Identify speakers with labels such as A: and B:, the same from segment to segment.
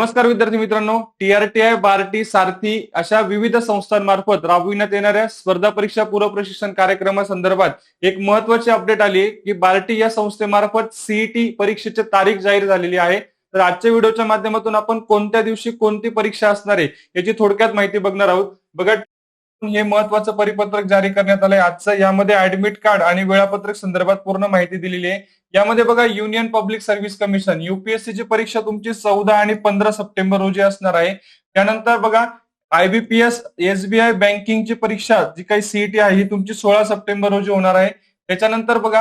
A: नमस्कार विद्यार्थी मित्रांनो. टीआरटीआय बार्टी सारथी अशा विविध संस्थांमार्फत राबविण्यात येणाऱ्या स्पर्धा परीक्षा पूर्व प्रशिक्षण कार्यक्रमासंदर्भात एक महत्वाची अपडेट आली की बार्टी या संस्थेमार्फत सीईटी परीक्षेची तारीख जाहीर झालेली आहे. तर आजच्या व्हिडिओच्या माध्यमातून आपण कोणत्या दिवशी कोणती परीक्षा असणार आहे याची थोडक्यात माहिती बघणार आहोत. बघा हे महत्वाचं परिपत्रक जारी करण्यात आलंय. आजचं यामध्ये ऍडमिट कार्ड आणि वेळापत्रक संदर्भात पूर्ण माहिती दिलेली आहे. यामध्ये बघा युनियन पब्लिक सर्व्हिस कमिशन युपीएससीची परीक्षा तुमची चौदा आणि पंधरा सप्टेंबर रोजी असणार आहे. त्यानंतर बघा आयबीपीएस एसबीआय बँकिंगची परीक्षा जी काही सीईटी आहे ही तुमची सोळा सप्टेंबर रोजी होणार आहे. त्याच्यानंतर बघा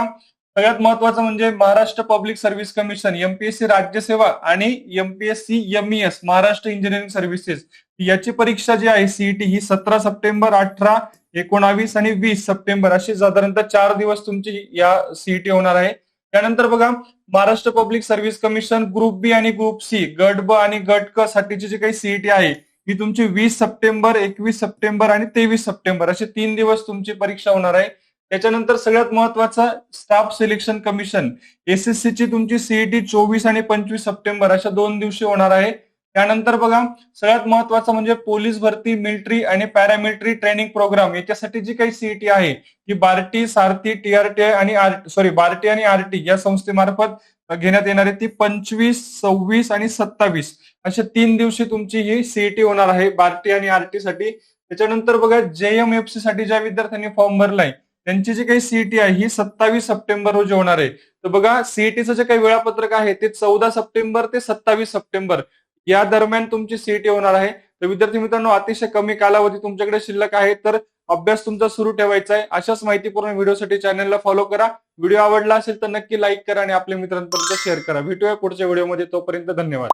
A: सगळ्यात महत्वाचं म्हणजे Maharashtra public service commission MPSC राज्यसेवा आणि MPSC MES Maharashtra engineering services याची परीक्षा जी आहे सीईटी ही सतरा सप्टेंबर अठरा एकोणावीस आणि वीस सप्टेंबर अशी साधारणतः चार दिवस तुमची या सीईटी होणार आहे. त्यानंतर बघा Maharashtra public service commission group B आणि ग्रुप सी गट ब आणि गट क साठीची जी काही सीईटी आहे ही तुमची वीस सप्टेंबर एकवीस सप्टेंबर आणि तेवीस सप्टेंबर असे तीन दिवस तुमची परीक्षा होणार आहे. त्याच्यानंतर सगळ्यात महत्त्वाचा स्टाफ सिलेक्शन कमिशन एसएससी ची तुमची सीईटी चोवीस आणि पंचवीस सप्टेंबर अशा दोन दिवशी होणार आहे. त्यानंतर बघा सगळ्यात महत्वाचं म्हणजे पोलीस भरती मिलिटरी आणि पॅरामिलिटरी ट्रेनिंग प्रोग्राम याच्यासाठी जी काही सीईटी आहे ती बार्टी सारथी टीआरटी आणि आर सॉरी बार्टी आणि आरटी या संस्थेमार्फत घेण्यात येणार आहे. ती पंचवीस सव्वीस आणि सत्तावीस अशा तीन दिवशी तुमची ही सीईटी होणार आहे बार्टी आणि आरटी साठी. त्याच्यानंतर बघा जेएमएफसी साठी ज्या विद्यार्थ्यांनी फॉर्म भरलाय त्यांची जी काही सीईटी आहे ही सत्तावीस सप्टेंबर रोजी होणार आहे. तर बघा सीईटीचं जे काही वेळापत्रक आहे ते चौदा सप्टेंबर ते सत्तावीस सप्टेंबर. या दरम्यान तुमची सीईटी होणार आहे. तर विद्यार्थी मित्रांनो अतिशय कमी कालावधी तुमच्याकडे शिल्लक आहे तर अभ्यास तुमचा सुरू ठेवायचा आहे. अशाच माहितीपूर्ण व्हिडिओसाठी चॅनलला फॉलो करा. व्हिडिओ आवडला असेल तर नक्की लाईक करा आणि आपल्या मित्रांपर्यंत शेअर करा. भेटूया पुढच्या व्हिडिओमध्ये. तोपर्यंत धन्यवाद.